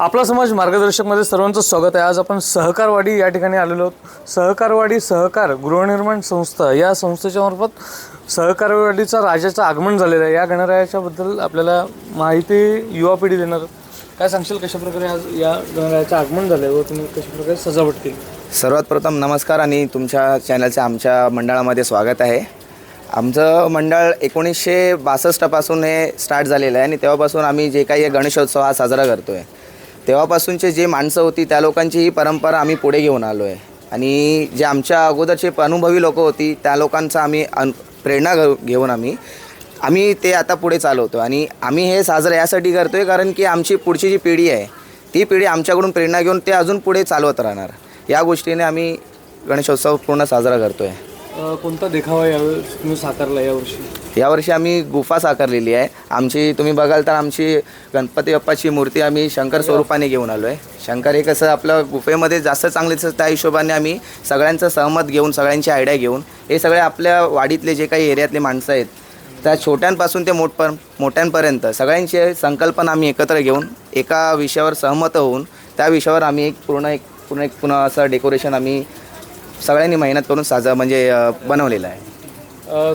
आपला समाज मार्गदर्शकमध्ये सर्वांचं स्वागत आहे. आज आपण सहकारवाडी या ठिकाणी आलेलो आहोत. सहकारवाडी सहकार गृहनिर्माण संस्था या संस्थेच्या मार्फत सहकारवाडीचा राजाचं आगमन झालेलं आहे. या गणरायाच्याबद्दल आपल्याला माहिती युवा पिढी देणार काय सांगशील कशाप्रकारे आज या गणरायाचं आगमन झालं आहे व तुम्ही कशाप्रकारे सजावट केली? सर्वात प्रथम नमस्कार आणि तुमच्या चॅनलचं आमच्या मंडळामध्ये स्वागत आहे. आमचं मंडळ एकोणीसशे बासष्टपासून हे स्टार्ट झालेलं आहे आणि तेव्हापासून आम्ही जे काही गणेशोत्सव हा साजरा करतो आहे तेव्हापासूनचे जे माणसं होती त्या लोकांची ही परंपरा आम्ही पुढे घेऊन आलो आहे आणि जे आमच्या अगोदरचे अनुभवी लोकं होती त्या लोकांचा आम्ही अन प्रेरणा घेऊ घेऊन आम्ही आम्ही ते आता पुढे चालवतो आणि आम्ही हे साजरं यासाठी करतो आहे कारण की आमची पुढची जी पिढी आहे ती पिढी आमच्याकडून प्रेरणा घेऊन ते अजून पुढे चालवत राहणार. या गोष्टीने आम्ही गणेशोत्सव पूर्ण साजरा करतो आहे कोणता देखावा यावेळेस तुम्ही साकारला यावर्षी यावर्षी आम्ही गुफा साकारलेली आहे. आमची तुम्ही बघाल तर आमची गणपती बाप्पाची मूर्ती आम्ही शंकर स्वरूपाने घेऊन आलो आहे शंकर हे कसं आपलं गुफेमध्ये जास्त चांगले त्या हिशोबाने आम्ही सगळ्यांचं सहमत घेऊन सगळ्यांची आयडिया घेऊन हे सगळे आपल्या वाडीतले जे काही एरियातले माणसं आहेत त्या छोट्यांपासून ते मोठपर मोठ्यांपर्यंत सगळ्यांची संकल्पना आम्ही एकत्र घेऊन एका विषयावर सहमत होऊन त्या विषयावर आम्ही एक पूर्ण एक पूर्ण एक पुन्हा असं डेकोरेशन आम्ही सगळ्यांनी मेहनत करून साजरा म्हणजे बनवलेलं आहे.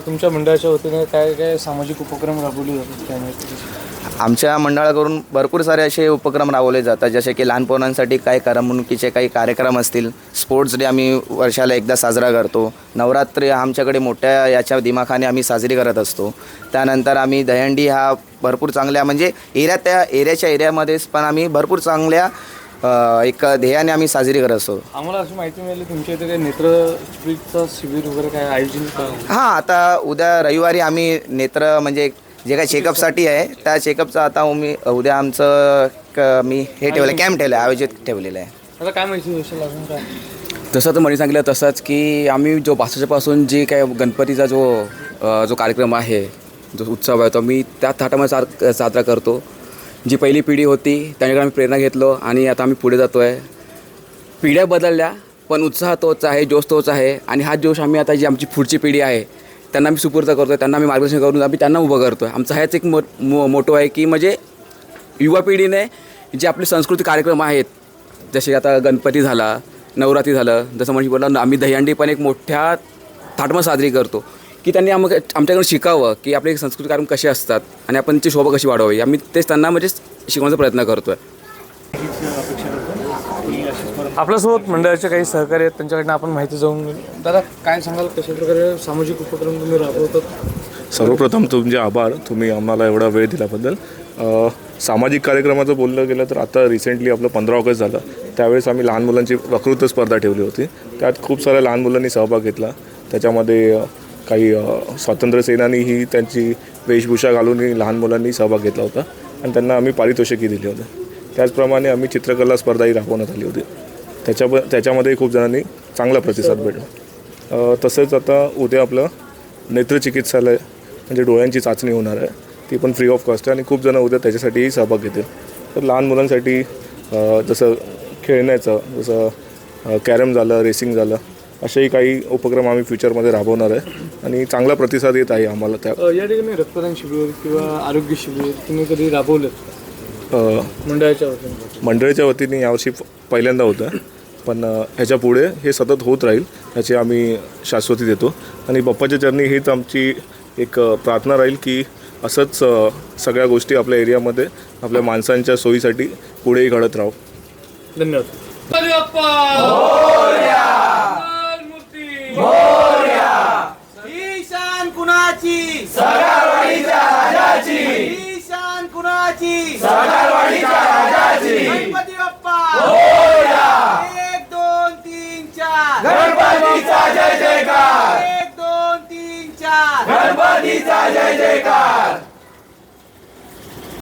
तुमच्या मंडळाच्या वतीने काय काय सामाजिक उपक्रम राबवले जातात त्यामुळे? आमच्या मंडळाकडून भरपूर सारे असे उपक्रम राबवले जातात. जसे की लहान पोरांसाठी काही करमणुकीचे काही कार्यक्रम असतील. स्पोर्ट्स डे आम्ही वर्षाला एकदा साजरा करतो. नवरात्री आमच्याकडे मोठ्या याच्या दिमाखाने आम्ही साजरी करत असतो. त्यानंतर आम्ही दहंडी हा भरपूर चांगल्या म्हणजे एरिया त्या एरियाच्या एरियामध्येच पण आम्ही भरपूर चांगल्या अ, एक ध्येयाने आम्ही साजरी करत असतो. आम्हाला अशी माहिती मिळाली तुमच्या इथे काही शिबिर वगैरे काय आयोजन का हां आता उद्या रविवारी आम्ही नेत्र म्हणजे जे काही चेकअपसाठी आहे त्या चेकअपचं आता मी उद्या आमचं क- मी हे ठेवलं कॅम्प ठेवलं आहे आयोजित ठेवलेलं आहे. आता काय माहिती विषय लागून काय? तसं तर म्हणी सांगितलं तसंच की आम्ही जो पासून जे काय गणपतीचा जो अ, जो कार्यक्रम आहे जो उत्सव आहे तो मी त्या थाटामध्ये सार साजरा करतो. जी पहिली पिढी होती त्यांच्याकडे आम्ही प्रेरणा घेतलो आणि आता आम्ही पुढे जातो आहे पिढ्या बदलल्या पण उत्साह तोच आहे जोश तोच आहे आणि हा जोश आम्ही आता जी आमची पुढची पिढी आहे त्यांना आम्ही सुपूर्द करतो आहे त्यांना आम्ही मार्गदर्शन करून आम्ही त्यांना उभं करतो आहे आमचा हाच एक मो मो मोटो आहे की म्हणजे युवा पिढीने जे आपले सांस्कृतिक कार्यक्रम आहेत जसे आता गणपती झाला नवरात्री झालं जसं म्हणजे बोला आम्ही दहीहंडी पण एक मोठ्या थाटमा साजरी करतो. की त्यांनी आम आमच्याकडून शिकावं की आपले संस्कृतिक कार्यक्रम कसे असतात आणि आपण ती शोभा कशी वाढवावी. आम्ही तेच त्यांना म्हणजे शिकवण्याचा प्रयत्न करतो आहे आपल्यासोबत मंडळाचे काही सहकारी आहेत त्यांच्याकडनं आपण माहिती जाऊन घेऊ. दादा काय सांगाल? कशा प्रकारे सामाजिक उपक्रम तुम्ही राबवतात? सर्वप्रथम तुमचे आभार. तुम्ही आम्हाला एवढा वेळ दिल्याबद्दल. सामाजिक कार्यक्रमाचं बोललं गेलं तर आता रिसेंटली आपलं पंधरा ऑगस्ट झालं. त्यावेळेस आम्ही लहान मुलांची वक्तृत्व स्पर्धा ठेवली होती. त्यात खूप साऱ्या लहान मुलांनी सहभाग घेतला. त्याच्यामध्ये काही स्वातंत्र्यसेनानी ही त्यांची वेशभूषा घालून लहान मुलांनी सहभाग घेतला होता आणि त्यांना आम्ही पारितोषिकही दिली होती. त्याचप्रमाणे आम्ही चित्रकला स्पर्धाही राबवण्यात आली होती. त्याच्या त्याच्यामध्ये खूप जणांनी चांगला प्रतिसाद भेटला. तसंच आता उद्या आपलं नेत्रचिकित्सालय म्हणजे डोळ्यांची चाचणी होणार आहे. ती पण फ्री ऑफ कॉस्ट आहे आणि खूप जण उद्या त्याच्यासाठीही सहभाग घेतील. तर लहान मुलांसाठी जसं खेळण्याचं जसं कॅरम झालं रेसिंग झालं असेही काही उपक्रम आम्ही फ्युचरमध्ये राबवणार आहे. आणि चांगला प्रतिसाद येत आहे आम्हाला त्या अ, या ठिकाणी रक्तदान शिबिर किंवा आरोग्य शिबिर तुम्ही कधी राबवलेत? अ, मंडळाच्या वतीने. मंडळीच्या वतीने यावर्षी प- पहिल्यांदा होतं. पण अ, ह्याच्या पुढे हे सतत होत राहील याची आम्ही शाश्वती देतो. आणि बाप्पाच्या चरणी हीच आमची एक अ, प्रार्थना राहील की असंच अ, सगळ्या गोष्टी आपल्या एरियामध्ये आपल्या माणसांच्या सोयीसाठी पुढेही घडत राहू. धन्यवाद. कुणाची सगळवाडीच्या राजाची. गणपती बाप्पा. एक दोन तीन चार. गणपतीचा जय जयकार. एक दोन तीन चार. गणपतीचा जय जयकार.